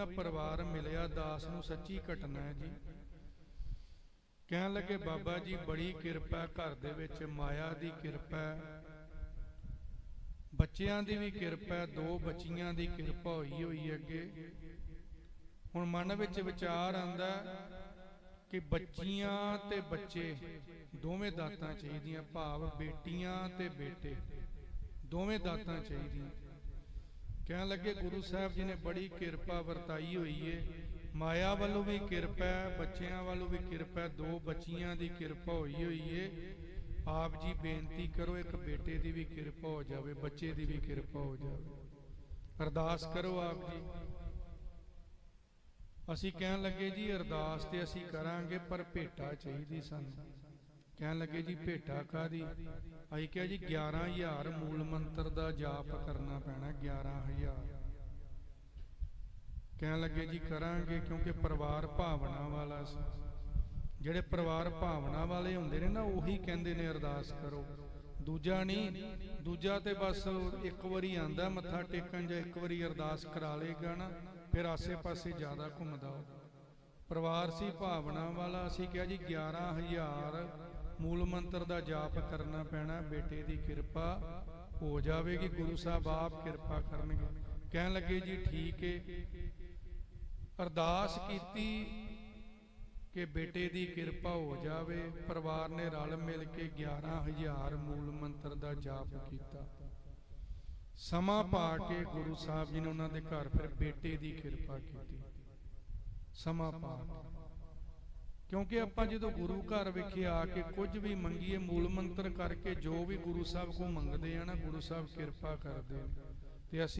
ਨਾ ਪਰਿਵਾਰ ਮਿਲਿਆ, ਦਾਸ ਨੂੰ ਸੱਚੀ ਘਟਨਾ ਹੈ ਜੀ। ਕਹਿਣ ਲੱਗੇ, ਬਾਬਾ ਜੀ, ਬੜੀ ਕਿਰਪਾ ਘਰ ਦੇ ਵਿੱਚ ਮਾਇਆ ਦੀ ਕਿਰਪਾ ਬੱਚਿਆਂ ਦੀ ਵੀ ਕਿਰਪਾ ਦੋ ਬੱਚੀਆਂ ਦੀ ਕਿਰਪਾ ਹੋਈ ਹੋਈ ਅੱਗੇ। ਹੁਣ ਮਨ ਵਿੱਚ ਵਿਚਾਰ ਆਂਦਾ ਕਿ ਬੱਚੀਆਂ ਤੇ ਬੱਚੇ ਦੋਵੇਂ ਦਾਤਾਂ ਚਾਹੀਦੀਆਂ, ਭਾਵ ਬੇਟੀਆਂ ਤੇ ਬੇਟੇ, ਦੋਵੇਂ ਦਾਤਾਂ ਚਾਹੀਦੀਆਂ। ਕਹਿਣ ਲੱਗੇ ਗੁਰੂ ਸਾਹਿਬ ਜੀ ਨੇ ਬੜੀ ਕਿਰਪਾ ਵਰਤਾਈ ਹੋਈ ਏ। ਮਾਇਆ ਵੱਲੋਂ ਵੀ ਕਿਰਪਾ ਹੈ, ਬੱਚਿਆਂ ਵੱਲੋਂ ਵੀ ਕਿਰਪਾ ਹੈ, ਦੋ ਬੱਚੀਆਂ ਦੀ ਕਿਰਪਾ ਹੋਈ ਹੋਈ ਏ। ਆਪ ਜੀ ਬੇਨਤੀ ਕਰੋ, ਇੱਕ ਬੇਟੇ ਦੀ ਵੀ ਕਿਰਪਾ ਹੋ ਜਾਵੇ, ਬੱਚੇ ਦੀ ਵੀ ਕਿਰਪਾ ਹੋ ਜਾਵੇ। ਅਰਦਾਸ ਕਰੋ ਆਪ ਜੀ। ਅਸੀਂ ਕਹਿਣ ਲੱਗੇ ਜੀ, ਅਰਦਾਸ ਤੇ ਅਸੀਂ ਕਰਾਂਗੇ, ਪਰ ਭੇਟਾ ਚਾਹੀਦੀ ਸਾਨੂੰ। ਕਹਿਣ ਲੱਗੇ ਜੀ ਭੇਟਾ ਕਾਦੀ ਅਸੀਂ ਕਿਹਾ ਜੀ 11000 ਮੂਲ ਮੰਤਰ ਦਾ ਜਾਪ ਕਰਨਾ ਪੈਣਾ 11000 ਕਹਿਣ ਲੱਗੇ ਜੀ ਕਰਾਂਗੇ ਕਿਉਂਕਿ ਪਰਿਵਾਰ ਭਾਵਨਾ ਵਾਲਾ ਸੀ। ਜਿਹੜੇ ਪਰਿਵਾਰ ਭਾਵਨਾ ਵਾਲੇ ਹੁੰਦੇ ਨੇ ਨਾ, ਉਹੀ ਕਹਿੰਦੇ ਨੇ ਅਰਦਾਸ ਕਰੋ। ਦੂਜਾ ਨਹੀਂ, ਦੂਜਾ ਤੇ ਬਸ ਇੱਕ ਵਾਰੀ ਆਂਦਾ ਮੱਥਾ ਟੇਕਣ ਜਾਂ ਇੱਕ ਵਾਰੀ ਅਰਦਾਸ ਕਰਾ ਲੇਗਾ ਨਾ, ਫਿਰ ਆਸੇ-ਪਾਸੇ ਜ਼ਿਆਦਾ ਘੁੰਮਦਾ ਪਰਿਵਾਰ ਸੀ, ਭਾਵਨਾ ਵਾਲਾ ਅਸੀਂ ਕਿਹਾ ਜੀ 11000 ਮੂਲ ਮੰਤਰ ਦਾ ਜਾਪ ਕਰਨਾ ਪੈਣਾ, ਬੇਟੇ ਦੀ ਕਿਰਪਾ ਹੋ ਜਾਵੇਗੀ, ਗੁਰੂ ਸਾਹਿਬ ਆਪ ਕਿਰਪਾ ਕਰਨਗੇ। ਕਹਿਣ ਲੱਗੇ, ਜੀ, ਠੀਕ ਏ। ਅਰਦਾਸ ਕੀਤੀ ਕਿ ਬੇਟੇ ਦੀ ਕਿਰਪਾ ਹੋ ਜਾਵੇ। ਪਰਿਵਾਰ ਨੇ ਰਲ ਮਿਲ ਕੇ 11000 ਮੂਲ ਮੰਤਰ ਦਾ ਜਾਪ ਕੀਤਾ। ਸਮਾਂ ਪਾ ਕੇ ਗੁਰੂ ਸਾਹਿਬ ਜੀ ਨੇ ਉਹਨਾਂ ਦੇ ਘਰ ਫਿਰ ਬੇਟੇ ਦੀ ਕਿਰਪਾ ਕੀਤੀ। ਸਮਾਂ ਪਾ ਕੇ। ਕਿਉਂਕਿ ਆਪਾਂ ਜਦੋਂ ਗੁਰੂ ਘਰ ਵਿਖੇ ਆ ਕੇ ਕੁਝ ਵੀ ਮੰਗੀਏ, ਮੂਲ ਮੰਤਰ ਕਰਕੇ ਜੋ ਵੀ ਗੁਰੂ ਸਾਹਿਬ ਕੋ ਮੰਗਦੇ ਆ ਨਾ, ਗੁਰੂ ਸਾਹਿਬ ਕਿਰਪਾ ਕਰਦੇ ਤੇ ਅਸੀਂ